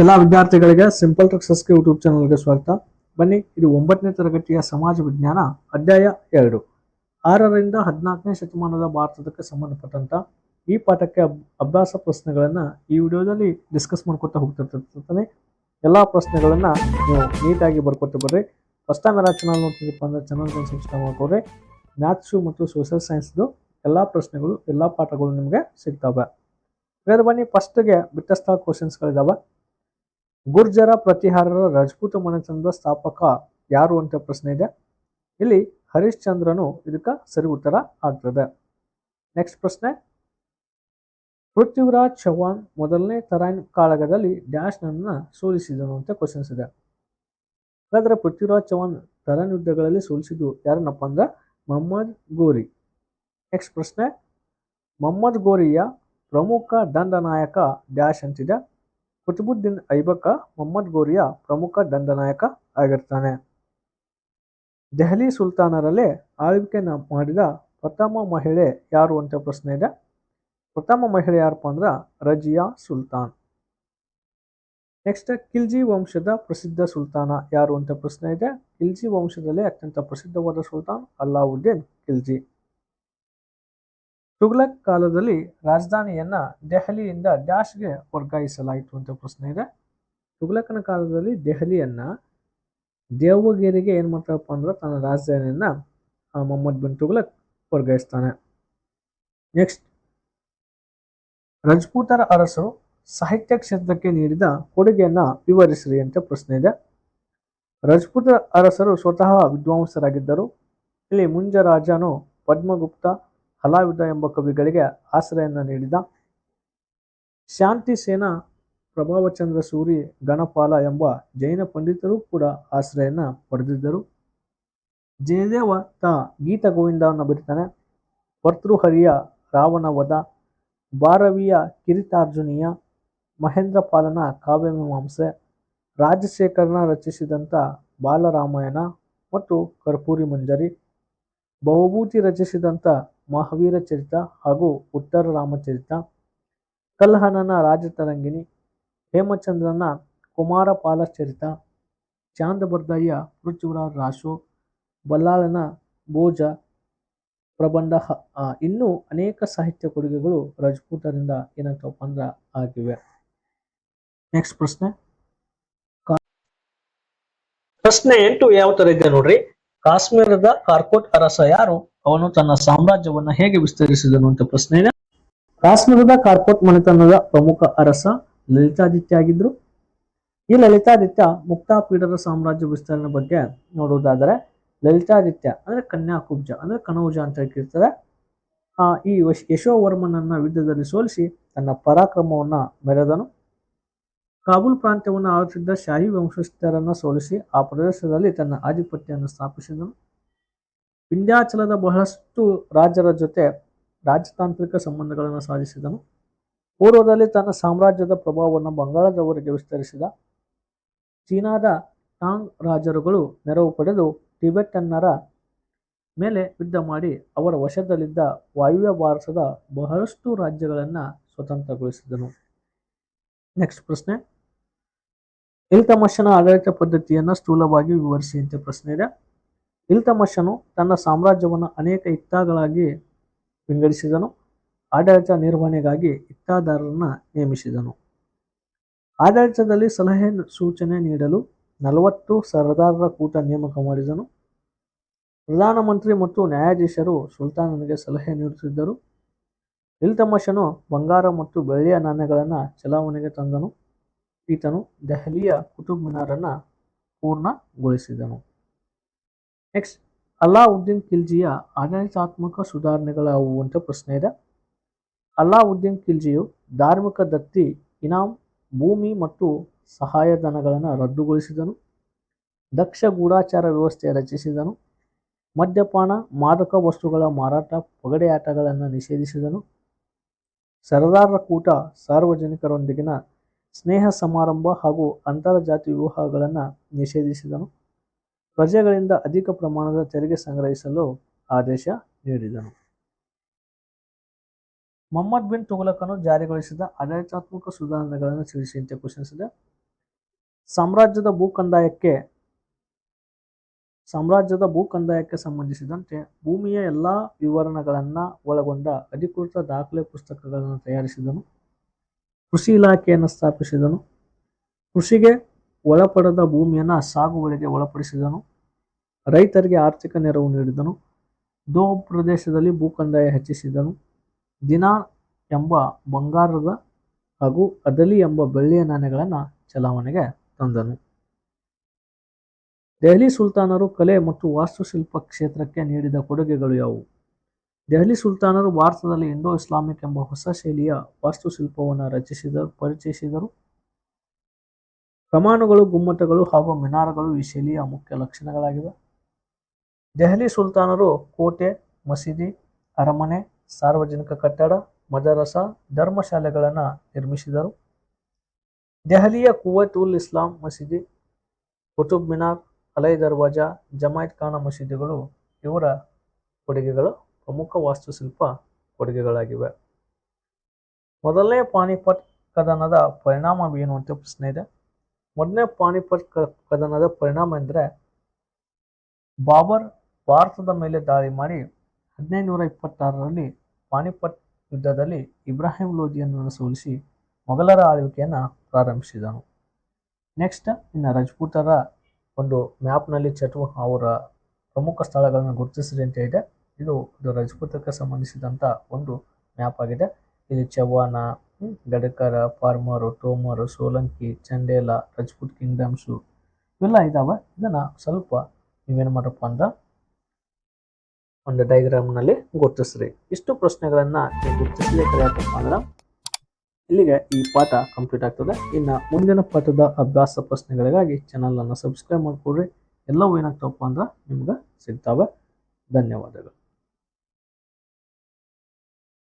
ಎಲ್ಲ ವಿದ್ಯಾರ್ಥಿಗಳಿಗೆ simple ಸಕ್ಸಸ್ಗೆ YouTube ಚಾನಲ್ಗೆ ಸ್ವಾಗತ. ಬನ್ನಿ, ಇದು ಒಂಬತ್ತನೇ ತರಗತಿಯ ಸಮಾಜ ವಿಜ್ಞಾನ, ಅಧ್ಯಾಯ ಎರಡು. ಆರರಿಂದ ಹದಿನಾಲ್ಕನೇ ಶತಮಾನದ ಭಾರತಕ್ಕೆ ಸಂಬಂಧಪಟ್ಟಂತ ಈ ಪಾಠಕ್ಕೆ ಅಭ್ಯಾಸ ಪ್ರಶ್ನೆಗಳನ್ನ ಈ ವಿಡಿಯೋದಲ್ಲಿ ಡಿಸ್ಕಸ್ ಮಾಡ್ಕೊತಾ ಹೋಗ್ತಿರ್ತಾನೆ ಎಲ್ಲ ಪ್ರಶ್ನೆಗಳನ್ನ ನೀವು ನೀಟಾಗಿ ಬರ್ಕೊಟ್ಟು ಬರ್ರಿ. ಫಸ್ಟ್ ಟೈಮ್ ಯಾರು ಚಾನಲ್ ನೋಡ್ತಿದ್ದಪ್ಪ ಅಂದ್ರೆ ಚಾನಲ್ ಸಬ್ಸ್ಕ್ರೈಬ್ ಮಾಡ್ಕೊಡ್ರಿ ಮ್ಯಾಥ್ಸು ಮತ್ತು ಸೋಷಿಯಲ್ ಸೈನ್ಸ್ದು ಎಲ್ಲ ಪ್ರಶ್ನೆಗಳು, ಎಲ್ಲ ಪಾಠಗಳು ನಿಮಗೆ ಸಿಗ್ತವೆ. ಹಾಗಾದ್ರೆ ಬನ್ನಿ ಫಸ್ಟ್ಗೆ ಬಿಟ್ಟಸ್ಥ ಕ್ವಶನ್ಸ್ಗಳಿದಾವೆ ಗುರ್ಜರ ಪ್ರತಿಹಾರರ ರಜಪೂತ ಮನೆತನದ ಸ್ಥಾಪಕ ಯಾರು ಅಂತ ಪ್ರಶ್ನೆ ಇದೆ. ಇಲ್ಲಿ ಹರಿಶ್ಚಂದ್ರನು ಇದಕ್ಕೆ ಸರಿ ಉತ್ತರ ಆಗ್ತದೆ. ನೆಕ್ಸ್ಟ್ ಪ್ರಶ್ನೆ. ಪೃಥ್ವಿರಾಜ್ ಚೌಹಾನ್ ಮೊದಲನೇ ತರಾಯಿನ ಕಾಳಗದಲ್ಲಿ ಡ್ಯಾಶ್ ನನ್ನ ಸೋಲಿಸಿದನು ಅಂತ ಕ್ವಶನ್ಸ್ ಇದೆ. ಹಾಗಾದರೆ ಪೃಥ್ವಿರಾಜ್ ಚೌಹಾನ್ ತರಾನ್ ಯುದ್ಧಗಳಲ್ಲಿ ಸೋಲಿಸಿದ್ದು ಯಾರನ್ನಪ್ಪ ಅಂದ್ರೆ ಮೊಹಮ್ಮದ್ ಗೋರಿ ನೆಕ್ಸ್ಟ್ ಪ್ರಶ್ನೆ. ಮೊಹಮ್ಮದ್ ಗೋರಿಯ ಪ್ರಮುಖ ದಂಡನಾಯಕ ಡ್ಯಾಶ್ ಅಂತಿದೆ. ಕುತುಬುದ್ದೀನ್ ಐಬಕ ಮೊಹಮ್ಮದ್ ಗೋರಿಯ ಪ್ರಮುಖ ದಂಡನಾಯಕ ಆಗಿರ್ತಾನೆ. ದೆಹಲಿ ಸುಲ್ತಾನರಲ್ಲೇ ಆಳ್ವಿಕೆ ಮಾಡಿದ ಪ್ರಥಮ ಮಹಿಳೆ ಯಾರು ಅಂತ ಪ್ರಶ್ನೆ ಇದೆ. ಪ್ರಥಮ ಮಹಿಳೆ ಯಾರಪ್ಪ ಅಂದ್ರೆ ರಜಿಯಾ ಸುಲ್ತಾನ್. ನೆಕ್ಸ್ಟ್ ಖಿಲ್ಜಿ ವಂಶದ ಪ್ರಸಿದ್ಧ ಸುಲ್ತಾನ ಯಾರು ಅಂತ ಪ್ರಶ್ನೆ ಇದೆ. ಖಿಲ್ಜಿ ವಂಶದಲ್ಲಿ ಅತ್ಯಂತ ಪ್ರಸಿದ್ಧವಾದ ಸುಲ್ತಾನ್ ಅಲ್ಲಾವುದ್ದೀನ್ ಖಿಲ್ಜಿ. ತುಘಲಕ್ ಕಾಲದಲ್ಲಿ ರಾಜಧಾನಿಯನ್ನ ದೆಹಲಿಯಿಂದ ಡ್ಯಾಶ್ಗೆ ವರ್ಗಾಯಿಸಲಾಯಿತು ಅಂತ ಪ್ರಶ್ನೆ ಇದೆ. ತುಘಲಕನ ಕಾಲದಲ್ಲಿ ದೆಹಲಿಯನ್ನ ದೇವಗಿರಿಗೆ ಏನು ಮಾಡ್ತಾರಪ್ಪ ಅಂದ್ರೆ ತನ್ನ ರಾಜಧಾನಿಯನ್ನ ಮೊಹಮ್ಮದ್ ಬಿನ್ ತುಘಲಕ್ ವರ್ಗಾಯಿಸ್ತಾನೆ. ನೆಕ್ಸ್ಟ್, ರಜಪೂತರ ಅರಸರು ಸಾಹಿತ್ಯ ಕ್ಷೇತ್ರಕ್ಕೆ ನೀಡಿದ ಕೊಡುಗೆಯನ್ನ ವಿವರಿಸಿರಿ ಅಂತ ಪ್ರಶ್ನೆ ಇದೆ. ರಜಪೂತ ಅರಸರು ಸ್ವತಃ ವಿದ್ವಾಂಸರಾಗಿದ್ದರು. ಇಲ್ಲಿ ಮುಂಜ ರಾಜನು ಪದ್ಮಗುಪ್ತ ಹಲಾವಿದ ಎಂಬ ಕವಿಗಳಿಗೆ ಆಶ್ರಯನ ನೀಡಿದ ಶಾಂತಿ ಸೇನಾ ಪ್ರಭಾವಚಂದ್ರ ಸೂರಿ ಗಣಪಾಲ ಎಂಬ ಜೈನ ಪಂಡಿತರು ಕೂಡ ಆಶ್ರಯನ ಪಡೆದಿದ್ದರು. ಜಯದೇವ ತ ಗೀತ ಗೋವಿಂದವನ್ನು ಬರೀತಾನೆ. ಭರ್ತೃಹರಿಯ ರಾವಣವದ ಭಾರವಿಯ ಕಿರಿತಾರ್ಜುನೀಯ ಮಹೇಂದ್ರ ಪಾಲನ ಕಾವ್ಯಮೀಮಾಂಸೆ ರಾಜಶೇಖರನ ರಚಿಸಿದಂಥ ಬಾಲರಾಮಾಯಣ ಮತ್ತು ಕರ್ಪೂರಿ ಮಂಜರಿ ಬಹುಭೂತಿ ರಚಿಸಿದಂಥ ಮಹಾವೀರ ಚರಿತ ಹಾಗೂ ಉತ್ತರ ರಾಮಚರಿತ ಕಲ್ಹನನ ರಾಜತರಂಗಿಣಿ ಹೇಮಚಂದ್ರನ ಕುಮಾರಪಾಲ ಚರಿತ. ಚಾಂದಬರ್ದಯ್ಯ ಪೃಥ್ವಿರಾಜ ರಾಶು. ಬಲ್ಲಾಳನ ಭೋಜ ಪ್ರಬಂಧ ಇನ್ನೂ ಅನೇಕ ಸಾಹಿತ್ಯ ಕೊಡುಗೆಗಳು ರಜಪೂತರಿಂದ ಏನಾಗ್ತವಪ್ಪ ಅಂದ್ರೆ ಆಗಿವೆ. ನೆಕ್ಸ್ಟ್ ಪ್ರಶ್ನೆ. ಪ್ರಶ್ನೆ ಎಂಟು ಯಾವ ಥರ ಇದೆ ನೋಡ್ರಿ? ಕಾಶ್ಮೀರದ ಕಾರ್ಕೋಟ್ ಅರಸ ಯಾರು? ಅವನು ತನ್ನ ಸಾಮ್ರಾಜ್ಯವನ್ನ ಹೇಗೆ ವಿಸ್ತರಿಸಿದನು ಅಂತ ಪ್ರಶ್ನೆ ಇದೆ. ಕಾಶ್ಮೀರದ ಕಾರ್ಪೋಟ್ ಮನೆತನದ ಪ್ರಮುಖ ಅರಸ ಲಲಿತಾದಿತ್ಯ ಆಗಿದ್ರು ಈ ಲಲಿತಾದಿತ್ಯ ಮುಕ್ತಾಪೀಡದ ಸಾಮ್ರಾಜ್ಯ ವಿಸ್ತರಣೆ ಬಗ್ಗೆ ನೋಡುವುದಾದರೆ ಲಲಿತಾದಿತ್ಯ ಅಂದ್ರೆ ಕನ್ಯಾಕುಬ್ಜ ಅಂದ್ರೆ ಕನೌಜ ಅಂತ ಕೇಳ್ತಾರೆ ಆ, ಈ ಯಶೋವರ್ಮನನ್ನ ಯುದ್ಧದಲ್ಲಿ ಸೋಲಿಸಿ ತನ್ನ ಪರಾಕ್ರಮವನ್ನ ಮೆರೆದನು. ಕಾಬೂಲ್ ಪ್ರಾಂತ್ಯವನ್ನು ಆಳುತ್ತಿದ್ದ ಶಾಹಿ ವಂಶಸ್ಥರನ್ನ ಸೋಲಿಸಿ ಆ ಪ್ರದೇಶದಲ್ಲಿ ತನ್ನ ಆಧಿಪತ್ಯವನ್ನು ಸ್ಥಾಪಿಸಿದನು. ವಿಂಧ್ಯಾಚಲದ ಬಹಳಷ್ಟು ರಾಜರ ಜೊತೆ ರಾಜತಾಂತ್ರಿಕ ಸಂಬಂಧಗಳನ್ನು ಸಾಧಿಸಿದನು. ಪೂರ್ವದಲ್ಲಿ ತನ್ನ ಸಾಮ್ರಾಜ್ಯದ ಪ್ರಭಾವವನ್ನು ಬಂಗಾಳದವರೆಗೆ ವಿಸ್ತರಿಸಿದ. ಚೀನಾದ ಟಾಂಗ್ ರಾಜರುಗಳು ನೆರವು ಪಡೆದು ಟಿಬೆಟನ್ನರ ಮೇಲೆ ಯುದ್ಧ ಮಾಡಿ ಅವರ ವಶದಲ್ಲಿದ್ದ ವಾಯುವ್ಯ ಭಾರತದ ಬಹಳಷ್ಟು ರಾಜ್ಯಗಳನ್ನು ಸ್ವತಂತ್ರಗೊಳಿಸಿದನು. ನೆಕ್ಸ್ಟ್ ಪ್ರಶ್ನೆ. ಇಲ್ತಮಶನ ಆಡಳಿತ ಪದ್ಧತಿಯನ್ನು ಸ್ಥೂಲವಾಗಿ ವಿವರಿಸಿ ಅಂತ ಪ್ರಶ್ನೆ ಇದೆ. ಇಲ್ತಮಶನು ತನ್ನ ಸಾಮ್ರಾಜ್ಯವನ್ನು ಅನೇಕ ಇಕ್ತಾಗಳಾಗಿ ವಿಂಗಡಿಸಿದನು. ಆಡಳಿತ ನಿರ್ವಹಣೆಗಾಗಿ ಇಕ್ತಾದಾರರನ್ನ ನೇಮಿಸಿದನು. ಆಡಳಿತದಲ್ಲಿ ಸಲಹೆ ಸೂಚನೆ ನೀಡಲು ನಲವತ್ತು ಸರದಾರರ ಕೂಟ ನೇಮಕ ಮಾಡಿದನು. ಪ್ರಧಾನಮಂತ್ರಿ ಮತ್ತು ನ್ಯಾಯಾಧೀಶರು ಸುಲ್ತಾನನಿಗೆ ಸಲಹೆ ನೀಡುತ್ತಿದ್ದರು. ಇಲ್ತಮಶನು ಬಂಗಾರ ಮತ್ತು ಬೆಳ್ಳಿಯ ನಾಣ್ಯಗಳನ್ನು ಚಲಾವಣೆಗೆ ತಂದನು. ಈತನು ದೆಹಲಿಯ ಕುತುಬ್ ಮಿನಾರನ್ನ ಪೂರ್ಣಗೊಳಿಸಿದನು. ನೆಕ್ಸ್ಟ್ ಅಲ್ಲಾವುದ್ದೀನ್ ಖಿಲ್ಜಿಯ ಆಡಳಿತಾತ್ಮಕ ಸುಧಾರಣೆಗಳಾವುವು ಅಂತ ಪ್ರಶ್ನೆ ಇದೆ ಅಲ್ಲಾವುದ್ದೀನ್ ಖಿಲ್ಜಿಯು ಧಾರ್ಮಿಕ ದತ್ತಿ ಇನಾಮ್ ಭೂಮಿ ಮತ್ತು ಸಹಾಯಧನಗಳನ್ನು ರದ್ದುಗೊಳಿಸಿದನು ದಕ್ಷ ಗೂಢಾಚಾರ ವ್ಯವಸ್ಥೆ ರಚಿಸಿದನು ಮದ್ಯಪಾನ ಮಾದಕ ವಸ್ತುಗಳ ಮಾರಾಟ ಪಗಡೆಯಾಟಗಳನ್ನು ನಿಷೇಧಿಸಿದನು ಸರದಾರರ ಕೂಟ ಸಾರ್ವಜನಿಕರೊಂದಿಗಿನ ಸ್ನೇಹ ಸಮಾರಂಭ ಹಾಗೂ ಅಂತರ್ಜಾತಿ ವಿವಾಹಗಳನ್ನು ನಿಷೇಧಿಸಿದನು ಪ್ರಜೆಗಳಿಂದ ಅಧಿಕ ಪ್ರಮಾಣದ ತೆರಿಗೆ ಸಂಗ್ರಹಿಸಲು ಆದೇಶ ನೀಡಿದನು. ಮೊಹಮ್ಮದ್ ಬಿನ್ ತುಘಲಕನು ಜಾರಿಗೊಳಿಸಿದ ಆಡಳಿತಾತ್ಮಕ ಸುಧಾರಣೆಗಳನ್ನು ತಿಳಿಸಿ ಅಂತ ಕ್ವಶನ್ಸ್ ಇದೆ ಸಾಮ್ರಾಜ್ಯದ ಭೂಕಂದಾಯಕ್ಕೆ ಸಾಮ್ರಾಜ್ಯದ ಭೂಕಂದಾಯಕ್ಕೆ ಸಂಬಂಧಿಸಿದಂತೆ ಭೂಮಿಯ ಎಲ್ಲ ವಿವರಣೆಗಳನ್ನು ಒಳಗೊಂಡ ಅಧಿಕೃತ ದಾಖಲೆ ಪುಸ್ತಕಗಳನ್ನು ತಯಾರಿಸಿದನು. ಕೃಷಿ ಇಲಾಖೆಯನ್ನು ಸ್ಥಾಪಿಸಿದನು. ಕೃಷಿಗೆ ಒಳಪಡದ ಭೂಮಿಯನ್ನು ಸಾಗುವಳಿಗೆ ಒಳಪಡಿಸಿದನು. ರೈತರಿಗೆ ಆರ್ಥಿಕ ನೆರವು ನೀಡಿದನು. ದೋ ಪ್ರದೇಶದಲ್ಲಿ ಭೂಕಂದಾಯ ಹೆಚ್ಚಿಸಿದನು. ದಿನ ಎಂಬ ಬಂಗಾರದ ಹಾಗೂ ಅದಲಿ ಎಂಬ ಬೆಳ್ಳಿಯ ನಾಣ್ಯಗಳನ್ನು ಚಲಾವಣೆಗೆ ತಂದನು. ದೆಹಲಿ ಸುಲ್ತಾನರು ಕಲೆ ಮತ್ತು ವಾಸ್ತುಶಿಲ್ಪ ಕ್ಷೇತ್ರಕ್ಕೆ ನೀಡಿದ ಕೊಡುಗೆಗಳು ಯಾವುವು? ದೆಹಲಿ ಸುಲ್ತಾನರು ಭಾರತದಲ್ಲಿ ಇಂಡೋ ಇಸ್ಲಾಮಿಕ್ ಎಂಬ ಹೊಸ ಶೈಲಿಯ ವಾಸ್ತುಶಿಲ್ಪವನ್ನು ರಚಿಸಿದರು ಪರಿಚಯಿಸಿದರು. ಕಮಾನುಗಳು, ಗುಮ್ಮಟಗಳು ಹಾಗೂ ಮಿನಾರಗಳು ಈ ಶೈಲಿಯ ಮುಖ್ಯ ಲಕ್ಷಣಗಳಾಗಿವೆ. ದೆಹಲಿ ಸುಲ್ತಾನರು ಕೋಟೆ, ಮಸೀದಿ, ಅರಮನೆ, ಸಾರ್ವಜನಿಕ ಕಟ್ಟಡ, ಮದರಸ, ಧರ್ಮಶಾಲೆಗಳನ್ನು ನಿರ್ಮಿಸಿದರು. ದೆಹಲಿಯ ಕುವೈತ್ ಉಲ್ ಇಸ್ಲಾಂ ಮಸೀದಿ, ಕುತುಬ್ ಮಿನಾರ್, ಅಲೈ ದರ್ವಾಜಾ, ಜಮಾಯತ್ ಖಾನ ಮಸೀದಿಗಳು ಇವರ ಕೊಡುಗೆಗಳು ಪ್ರಮುಖ ವಾಸ್ತುಶಿಲ್ಪ ಕೊಡುಗೆಗಳಾಗಿವೆ. ಮೊದಲನೇ ಪಾನಿಪಟ್ ಕದನದ ಪರಿಣಾಮವೇನು ಅಂತ ಪ್ರಶ್ನೆ ಇದೆ. ಮೊದಲನೇ ಪಾಣಿಪತ್ ಕದನದ ಪರಿಣಾಮ ಎಂದರೆ ಬಾಬರ್ ಭಾರತದ ಮೇಲೆ ದಾಳಿ ಮಾಡಿ ಹದಿನೈದುನೂರ ಇಪ್ಪತ್ತಾರರಲ್ಲಿ ಪಾಣಿಪತ್ ಯುದ್ಧದಲ್ಲಿ ಇಬ್ರಾಹಿಂ ಲೋಧಿಯನ್ನು ಸೋಲಿಸಿ ಮೊಘಲರ ಆಳ್ವಿಕೆಯನ್ನು ಪ್ರಾರಂಭಿಸಿದನು. ನೆಕ್ಸ್ಟ್ ಇನ್ನು ರಜಪೂತರ ಒಂದು ಮ್ಯಾಪ್ನಲ್ಲಿ ಚಟುವ, ಅವರ ಪ್ರಮುಖ ಸ್ಥಳಗಳನ್ನು ಗುರುತಿಸಿದಂತೆ ಇದು. ಇದು ರಜಪೂತಕ್ಕೆ ಸಂಬಂಧಿಸಿದಂಥ ಒಂದು ಮ್ಯಾಪ್ ಆಗಿದೆ. ಇಲ್ಲಿ ಚವ್ಹಾಣ ಹ್ಮ್, ಗಡಕರ ಫಾರ್ಮರು ಟೋಮರ್ ಸೋಲಂಕಿ ಚಂಡೇಲ ರಜಪೂತ್ ಕಿಂಗ್ಡಮ್ಸು ಇವೆಲ್ಲ ಇದಾವೆ. ಇದನ್ನ ಸ್ವಲ್ಪ ನೀವೇನು ಮಾಡಪ್ಪ ಅಂದ್ರೆ ಒಂದು ಡೈಗ್ರಾಮ್ನಲ್ಲಿ ಗುರುತಿಸ್ರಿ. ಇಷ್ಟು ಪ್ರಶ್ನೆಗಳನ್ನು ಗುರುತಿಸಲಿಕ್ಕೆ ಯಾಕಪ್ಪ ಅಂದ್ರೆ ಇಲ್ಲಿಗೆ ಈ ಪಾಠ ಕಂಪ್ಲೀಟ್ ಆಗ್ತದೆ. ಇನ್ನು ಮುಂದಿನ ಪಾಠದ ಅಭ್ಯಾಸ ಪ್ರಶ್ನೆಗಳಿಗಾಗಿ ಚಾನಲನ್ನು ಸಬ್ಸ್ಕ್ರೈಬ್ ಮಾಡಿಕೊಡ್ರಿ. ಎಲ್ಲವೂ ಏನಾಗ್ತವಪ್ಪ ಅಂದ್ರೆ ನಿಮ್ಗೆ ಸಿಗ್ತಾವೆ. ಧನ್ಯವಾದಗಳು.